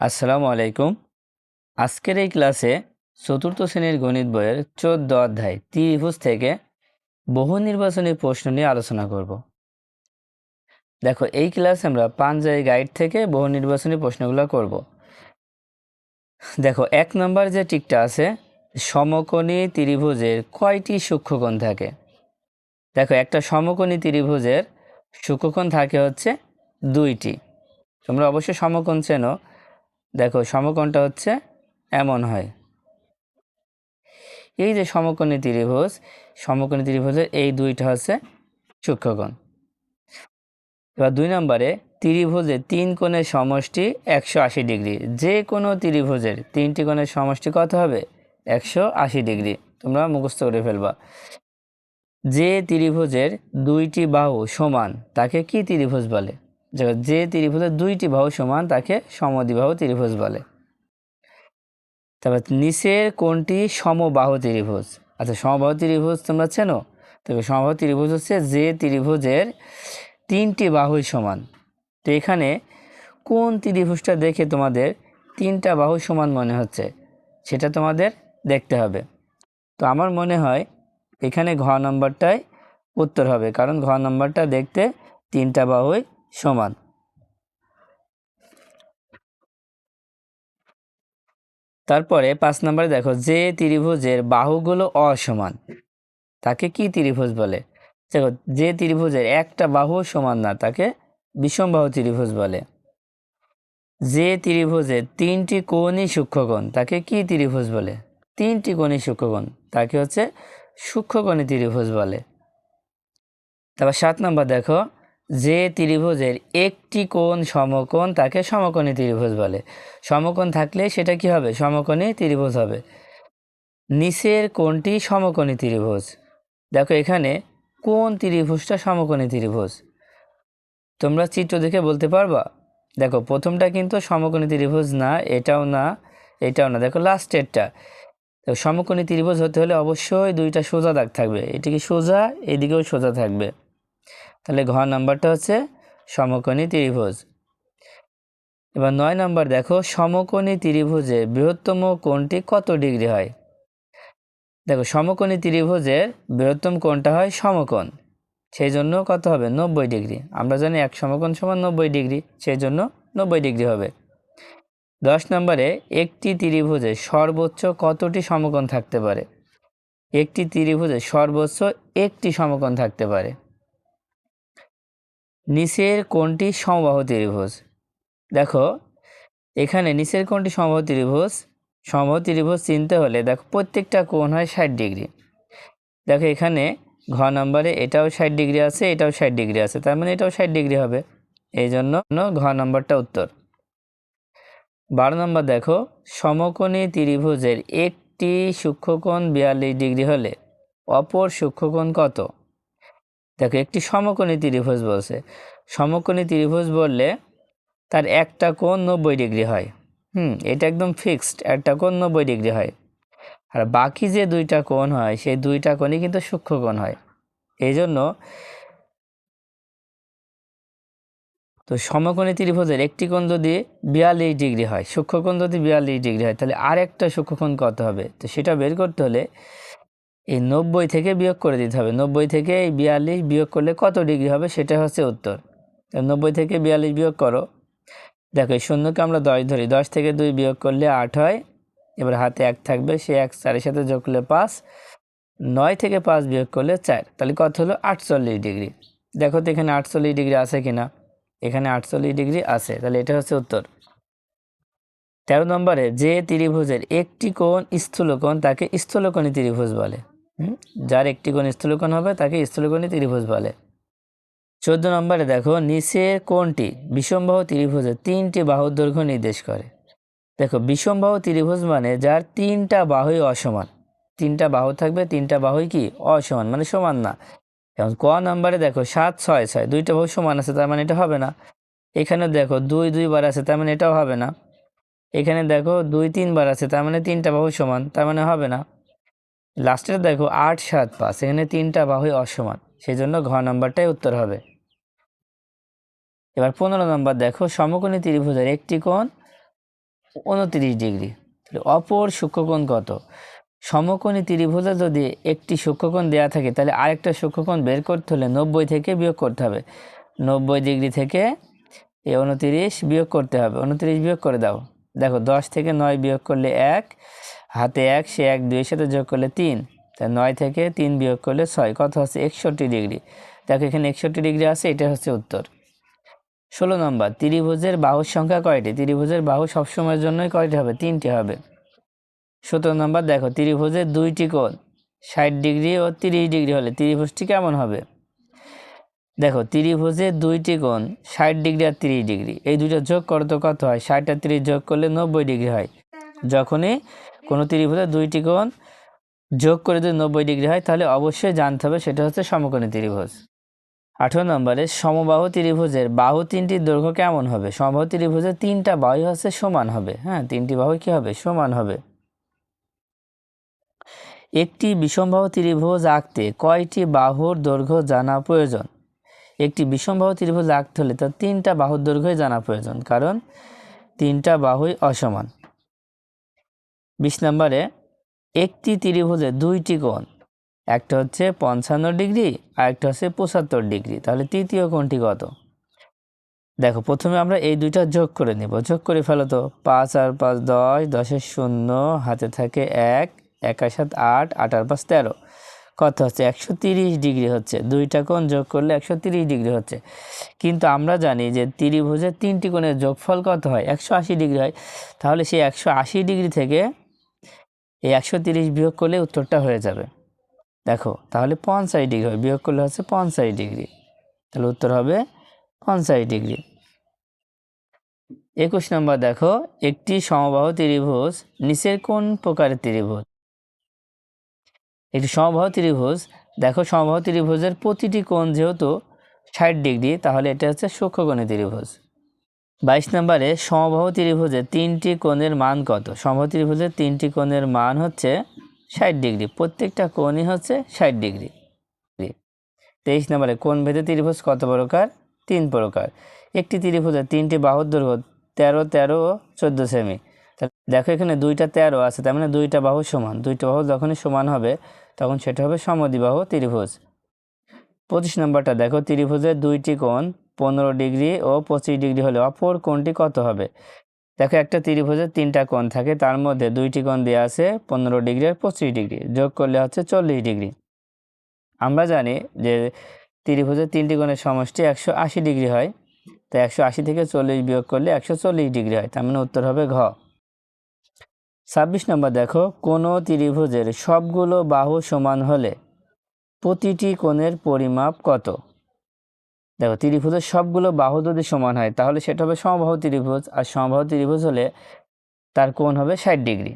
আসসালামু আলাইকুম। আজকের এই ক্লাসে চতুর্থ শ্রেণির গণিত বইয়ের চোদ্দ অধ্যায় ত্রিভুজ থেকে বহু নির্বাচনী প্রশ্ন নিয়ে আলোচনা করব। দেখো, এই ক্লাসে আমরা পাঞ্জাবি গাইড থেকে বহু নির্বাচনী প্রশ্নগুলো করব। দেখো, এক নম্বর যে টিকটা আছে, সমকোণী ত্রিভুজের কয়টি সূক্ষ্মকোণ থাকে? দেখো, একটা সমকোণী ত্রিভুজের সূক্ষ্মকোণ থাকে হচ্ছে দুইটি। তোমরা অবশ্যই সমকোণ চেনো। দেখো, সমকোণটা হচ্ছে এমন হয়। এই যে সমকোণী ত্রিভুজ, সমকোণী ত্রিভুজের এই দুইটা হচ্ছে সূক্ষ্মকোণ। এবার দুই নম্বরে ত্রিভুজের তিন কোণের সমষ্টি একশো আশি ডিগ্রি। যে কোনো ত্রিভুজের তিনটি কোণের সমষ্টি কত হবে? একশো আশি ডিগ্রি। তোমরা মুখস্থ করে ফেলবা। যে ত্রিভুজের দুইটি বাহু সমান, তাকে কি ত্রিভুজ বলে? যে- ত্রিভুজের দুইটি বাহু সমান, তাকে সমদ্বিবাহু ত্রিভুজ বলে। তারপর নিচের কোনটি সমবাহু ত্রিভুজ। আচ্ছা সমবাহু ত্রিভুজ তোমরা চেনো? তবে সমবাহু ত্রিভুজ হচ্ছে যে ত্রিভুজের তিনটি বাহুই সমান। তো এখানে কোন ত্রিভুজটা দেখে তোমাদের তিনটা বাহু সমান মনে হচ্ছে, সেটা তোমাদের দেখতে হবে। তো আমার মনে হয় এখানে ঘ নম্বরটাই উত্তর হবে, কারণ ঘ নম্বরটা দেখতে তিনটা বাহুই সমান। তারপরে পাঁচ নম্বরে দেখো, যে ত্রিভুজের বাহুগুলো অসমান, তাকে কি ত্রিভুজ বলে? দেখো, যে ত্রিভুজের একটা বাহু সমান না, তাকে বিষমবাহু ত্রিভুজ বলে। যে ত্রিভুজের তিনটি কোণই সূক্ষ্মকোণ, তাকে কি ত্রিভুজ বলে? তিনটি কোণই সূক্ষ্মকোণ, তাকে হচ্ছে সূক্ষ্মকোণী ত্রিভুজ বলে। তারপর সাত নম্বর দেখো যে ত্রিভুজের একটি কোণ সমকোণ তাকে সমকোণী ত্রিভুজ বলে। সমকোণ থাকলে সেটা কি হবে? সমকোণী ত্রিভুজ হবে। নিচের কোণটি সমকোণী ত্রিভুজ। দেখো এখানে কোন ত্রিভুজটা সমকোণী ত্রিভুজ। তোমরা চিত্র দেখে বলতে পারবা? দেখো, প্রথমটা কিন্তু সমকোণী ত্রিভুজ না, এটাও না এটাও না। দেখো লাস্টেরটা তো সমকোণী ত্রিভুজ হতে হলে অবশ্যই দুইটা সোজা দাগ থাকবে। এটি কি সোজা, এদিকেও সোজা থাকবে। তাহলে ঘ নাম্বারটা হচ্ছে সমকোণী ত্রিভুজ। এবার নয় নাম্বার দেখো, সমকোণী ত্রিভুজের বৃহত্তম কোণটি কত ডিগ্রি হয়? দেখো, সমকোণী ত্রিভুজের বৃহত্তম কোণটা হয় সমকোণ সেই জন্য কত হবে? নব্বই ডিগ্রি। আমরা জানি এক সমকোণ সমান নব্বই ডিগ্রি সেই জন্য নব্বই ডিগ্রি হবে। দশ নম্বরে একটি ত্রিভুজে সর্বোচ্চ কতটি সমকোণ থাকতে পারে? একটি ত্রিভুজে সর্বোচ্চ একটি সমকোণ থাকতে পারে। নিচের কোনটি সমবাহু ত্রিভুজ। দেখো, এখানে নিচের কোনটি সমবাহু ত্রিভুজ। সমবাহু ত্রিভুজ চিনতে হলে দেখো, প্রত্যেকটা কোণ হয় ষাট ডিগ্রি। দেখো, এখানে ঘ নম্বরে এটাও ষাট ডিগ্রি আছে, এটাও ষাট ডিগ্রি আছে। তার মানে এটাও ষাট ডিগ্রি হবে। এই জন্য ঘ নম্বরটা উত্তর। বারো নম্বর দেখো, সমকোণী ত্রিভুজের একটি সূক্ষ্মকোণ বিয়াল্লিশ ডিগ্রি হলে অপর সূক্ষ্মকোণ কত? দেখো, একটি সমকোণী ত্রিভুজ বলছে। সমকোণী ত্রিভুজ বললে তার একটা কোণ নব্বই ডিগ্রি হয়। হুম, এটা একদম ফিক্সড একটা কোণ নব্বই ডিগ্রি হয়। আর বাকি যে দুইটা কোণ হয়, সেই দুইটা কোণই কিন্তু সূক্ষ্মকোণ হয়। এই জন্য তো সমকোণী ত্রিভুজের একটি কোণ যদি বিয়াল্লিশ ডিগ্রি হয় সূক্ষ্মকোণ যদি বিয়াল্লিশ ডিগ্রি হয়, তাহলে আর একটা সূক্ষ্মকোণ কত হবে? তো সেটা বের করতে হলে এই নব্বই থেকে বিয়োগ করে দিতে হবে। নব্বই থেকে এই বিয়াল্লিশ বিয়োগ করলে কত ডিগ্রি হবে সেটা হচ্ছে উত্তর। নব্বই থেকে বিয়াল্লিশ বিয়োগ করো। দেখো, এই শূন্যকে আমরা দশ ধরি। দশ থেকে দুই বিয়োগ করলে আট হয়। এবার হাতে এক থাকবে, সে এক চারের সাথে যোগ করলে পাঁচ। নয় থেকে পাঁচ বিয়োগ করলে চার। তাহলে কত হলো? আটচল্লিশ ডিগ্রি। দেখো তো এখানে আটচল্লিশ ডিগ্রি আছে কি না এখানে আটচল্লিশ ডিগ্রি আছে। তাহলে এটা হচ্ছে উত্তর। তেরো নম্বরে যে ত্রিভুজের একটি কোণ স্থূলকোণ তাকে স্থূলকোণী ত্রিভুজ বলে? যার একটি কোণ স্থূলকোণ হবে, তাকে স্থূলকোণী ত্রিভুজ বলে। চোদ্দ নম্বরে দেখো নিচের কোণটি বিষমবাহু ত্রিভুজের তিনটি বাহুর দৈর্ঘ্য নির্দেশ করে। দেখো, বিষমবাহু ত্রিভুজ মানে যার তিনটা বাহুই অসমান। তিনটা বাহু থাকবে, তিনটা বাহুই কি? অসমান মানে সমান না। যেমন ক নম্বরে দেখো, সাত, ছয় ছয়, দুইটা বাহু সমান আছে, তার মানে এটা হবে না। এখানে দেখো, দুই দুইবার আছে, তার মানে এটাও হবে না। এখানে দেখো, দুই তিনবার আছে, তার মানে তিনটা বাহু সমান, তার মানে হবে না। লাস্টের দেখো আট সাত পাঁচ, এখানে তিনটা বাহুই অসমান সেই জন্য ঘ নম্বরটাই উত্তর হবে। এবার পনেরো নম্বর দেখো, সমকোণী ত্রিভুজের একটি কোণ উনত্রিশ ডিগ্রি। তাহলে অপর সূক্ষ্মকোণ কত? সমকোণী ত্রিভুজে যদি একটি সূক্ষ্মকোণ দেওয়া থাকে, তাহলে আরেকটা সূক্ষ্মকোণ বের করতে হলে নব্বই থেকে বিয়োগ করতে হবে। নব্বই ডিগ্রি থেকে এই উনত্রিশ বিয়োগ করতে হবে, উনত্রিশ বিয়োগ করে দাও। দেখো দশ থেকে নয় বিয়োগ করলে এক হাতে এক, সে এক, দুইয়ের সাথে যোগ করলে তিন। তা নয় থেকে তিন বিয়োগ করলে ছয়, কত হচ্ছে একষট্টি ডিগ্রি। দেখো এখানে একষট্টি ডিগ্রি আছে, এটা হচ্ছে উত্তর। ষোলো নম্বর, ত্রিভুজের বাহুর সংখ্যা কয়টি? ত্রিভুজের বাহু সবসময়ের জন্যই কয়টি হবে? তিনটি হবে। সতেরো নম্বর, দেখো ত্রিভুজের দুইটি কোণ, ষাট ডিগ্রি ও তিরিশ ডিগ্রি হলে ত্রিভুজটি কেমন হবে? দেখো ত্রিভুজের দুইটি কোণ, ষাট ডিগ্রি আর তিরিশ ডিগ্রি। এই দুটো যোগ করো তো কত হয়? ষাট আর তিরিশ যোগ করলে নব্বই ডিগ্রি হয়। যখনই কোনো ত্রিভুজে দুইটি কোণ যোগ করে যদি নব্বই ডিগ্রি হয়, তাহলে অবশ্যই জানতে হবে সেটা হচ্ছে সমকোণী ত্রিভুজ। আঠেরো নম্বরে সমবাহু ত্রিভুজের বাহু তিনটির দৈর্ঘ্য কেমন হবে? সমবাহু ত্রিভুজের তিনটা বাহু হচ্ছে সমান হবে। হ্যাঁ তিনটি বাহু কি হবে? সমান হবে। একটি বিষমবাহু ত্রিভুজ আঁকতে কয়টি বাহুর দৈর্ঘ্য জানা প্রয়োজন? একটি বিষমবাহু ত্রিভুজ আঁকতে হলে তার তিনটা বাহুর দৈর্ঘ্যই জানা প্রয়োজন, কারণ তিনটা বাহুই অসমান। বিশ নম্বরে, একটি ত্রিভুজে দুইটি কোণ, একটা হচ্ছে পঞ্চান্ন ডিগ্রি আর একটা হচ্ছে পঁচাত্তর ডিগ্রি। তাহলে তৃতীয় কোণটি কত? দেখো, প্রথমে আমরা এই দুইটা যোগ করে নেব। যোগ করে ফেলো তো। পাঁচ আর পাঁচ দশ, দশের শূন্য, হাতে থাকে এক একার সাত আট আট আর পাঁচ তেরো। কত হচ্ছে? একশো তিরিশ ডিগ্রি হচ্ছে। দুইটা কোণ যোগ করলে একশো তিরিশ ডিগ্রি হচ্ছে। কিন্তু আমরা জানি যে ত্রিভুজের তিনটি কোণের যোগফল কত হয়? একশো আশি ডিগ্রি হয়। তাহলে সেই একশো আশি ডিগ্রি থেকে এই একশো তিরিশ বিয়োগ করলে উত্তরটা হয়ে যাবে। দেখো, তাহলে পঞ্চাশ ডিগ্রি হবে বিয়োগ করলে হচ্ছে পঞ্চাশ ডিগ্রি। তাহলে উত্তর হবে পঞ্চাশ ডিগ্রি। একুশ নম্বর দেখো, একটি সমবাহু ত্রিভুজ নিচের কোন প্রকারের ত্রিভুজ? একটি সমবাহু ত্রিভুজ, দেখো সমবাহু ত্রিভুজের প্রতিটি কোণ যেহেতু ষাট ডিগ্রি, তাহলে এটা হচ্ছে সূক্ষ্মকোণী ত্রিভুজ। বাইশ নম্বরে, সমবাহু ত্রিভুজের তিনটি কোণের মান কত? সমবাহু ত্রিভুজের তিনটি কোণের মান হচ্ছে ষাট ডিগ্রি। প্রত্যেকটা কোণই হচ্ছে ষাট ডিগ্রি। তেইশ নম্বরে, কোণ ভেদে ত্রিভুজ কত প্রকার? তিন প্রকার। একটি ত্রিভুজের তিনটি বাহুর দৈর্ঘ্য তেরো তেরো ও চোদ্দ সেমি। দেখো এখানে দুইটা তেরো আছে, তার মানে দুইটা বাহু সমান। দুইটা বাহু যখনই সমান হবে, তখন সেটা হবে সমদ্বিবাহু ত্রিভুজ। পঁচিশ নম্বরটা দেখো, ত্রিভুজের দুইটি কোণ পনেরো ডিগ্রি ও পঁচিশ ডিগ্রি হলে অপর কোণটি কত হবে? দেখো, একটা ত্রিভুজের তিনটা কোণ থাকে, তার মধ্যে দুইটি কোণ দেওয়া আছে, পনেরো ডিগ্রি আর পঁচিশ ডিগ্রি। যোগ করলে হচ্ছে চল্লিশ ডিগ্রি। আমরা জানি যে ত্রিভুজের তিনটি কোণের সমষ্টি একশো আশি ডিগ্রি হয়। তো একশো আশি থেকে চল্লিশ বিয়োগ করলে একশো চল্লিশ ডিগ্রি হয়, তার মানে উত্তর হবে ঘ। ছাব্বিশ নম্বর দেখো, কোনো ত্রিভুজের সবগুলো বাহু সমান হলে প্রতিটি কোণের পরিমাপ কত? দেখো, ত্রিভুজের সবগুলো বাহু যদি সমান হয়, তাহলে সেটা হবে সমবাহু ত্রিভুজ, আর সমবাহু ত্রিভুজ হলে তার কোণ হবে ষাট ডিগ্রি।